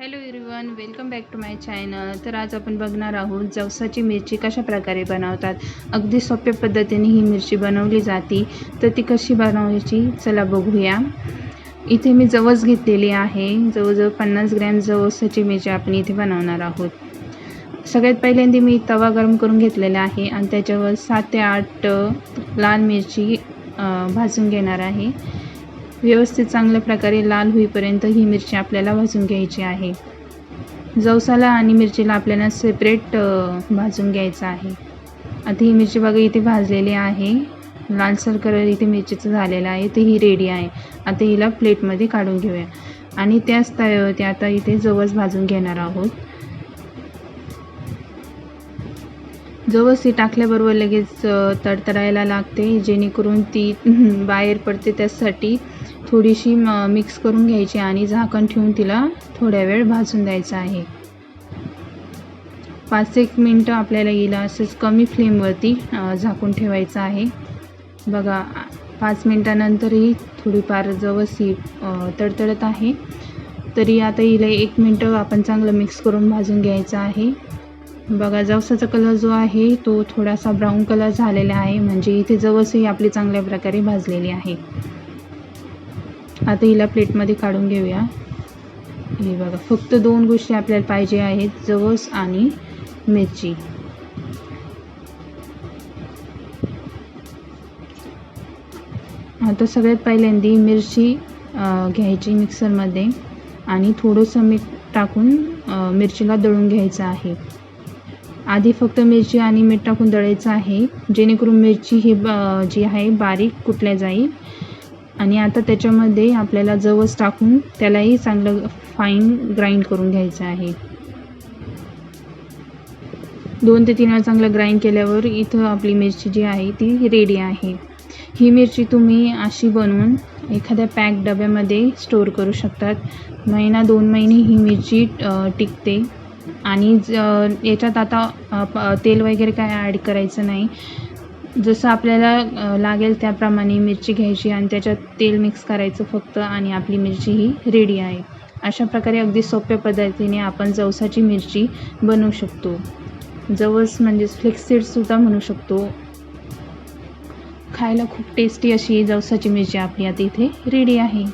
Hello everyone welcome back to my channel तर आज आपण बघणार आहोत जवसाची मिरची कशा प्रकारे बनवतात. अगदी सोप्या पद्धतीने ही मिरची बनवली जाते. तर ती कशी बनवायची चला बघूया. इथे मी जवस घेतलेली आहे. जवळजवळ पन्नास ग्रॅम जवसाची मिरची आपण इथे बनवणार आहोत. सगळ्यात पहिल्यांदा मी तवा गरम करून घेतलेला आहे आणि त्याच्यावर सात ते आठ लाल मिरची भाजून घेणार आहे. व्यवस्थित चांगल्या प्रकारे लाल होईपर्यंत ही मिरची आपल्याला भाजून घ्यायची आहे. जवसाला आणि मिरचीला आपल्याला सेपरेट भाजून घ्यायचं आहे. आता ही मिरची बघा इथे भाजलेली आहे. लालसर कलर इथे मिरचीचं झालेलं आहे. ते ही रेडी आहे. आता हिला प्लेटमध्ये काढून घेऊया. आणि त्याच तव्यावरती आता इथे जवस भाजून घेणार आहोत. जवस ती टाकल्याबरोबर लगेच तडतडायला लागते. जेणेकरून ती बाहेर पडते त्यासाठी थोडीशी म मिक्स करून घ्यायची आणि झाकण ठेवून तिला थोड्या वेळ भाजून द्यायचं आहे. पाच एक मिनटं आपल्याला येईल असंच कमी फ्लेमवरती झाकून ठेवायचं आहे. बघा पाच मिनटानंतरही थोडीफार जवस ही तडतडत आहे. तरी आता हिला एक मिनटं आपण चांगलं मिक्स करून भाजून घ्यायचं आहे. बघा जवसाचा कलर जो आहे तो थोडासा ब्राऊन कलर झालेला आहे. म्हणजे इथे जवसही आपली चांगल्या प्रकारे भाजलेली आहे. आता हिला प्लेटमध्ये काढून घेऊया. हे बघा फक्त दोन गोष्टी आपल्याला पाहिजे आहेत जवस आणि मिरची. आता सगळ्यात पहिल्यांदा मिरची घ्यायची मिक्सरमध्ये आणि थोडंसं मीठ टाकून मिरचीला दळून घ्यायचं आहे. आधी फक्त मिरची आणि मीठ टाकून दळायचं आहे. जेणेकरून मिरची ही ब- जी आहे बारीक कुटल्या जाईल. आणि आता त्याच्यामध्ये आपल्याला जवस टाकून त्यालाही चांगलं फाईन ग्राइंड करून घ्यायचं आहे. दोन ते तीन वेळा चांगलं ग्राइंड केल्यावर इथं आपली मिरची जी आहे ती रेडी आहे. ही मिरची तुम्ही अशी बनवून एखाद्या पॅक डब्यामध्ये स्टोअर करू शकतात. महिना दोन महिने ही मिरची टिकते. आणि ज याच्यात आता प- तेल वगैरे काय ॲड करायचं नाही. जसं आपल्याला लागेल त्याप्रमाणे मिरची घ्यायची आणि त्याच्यात तेल मिक्स करायचं फक्त आणि आपली मिरची ही रेडी आहे. अशा प्रकारे अगदी सोप्या पद्धतीने आपण जवसाची मिरची बनवू शकतो. जवस म्हणजेच फ्लेक्सीडसुद्धा म्हणू शकतो. खायला खूप टेस्टी अशी जवसाची मिरची आपली आता इथे रेडी आहे.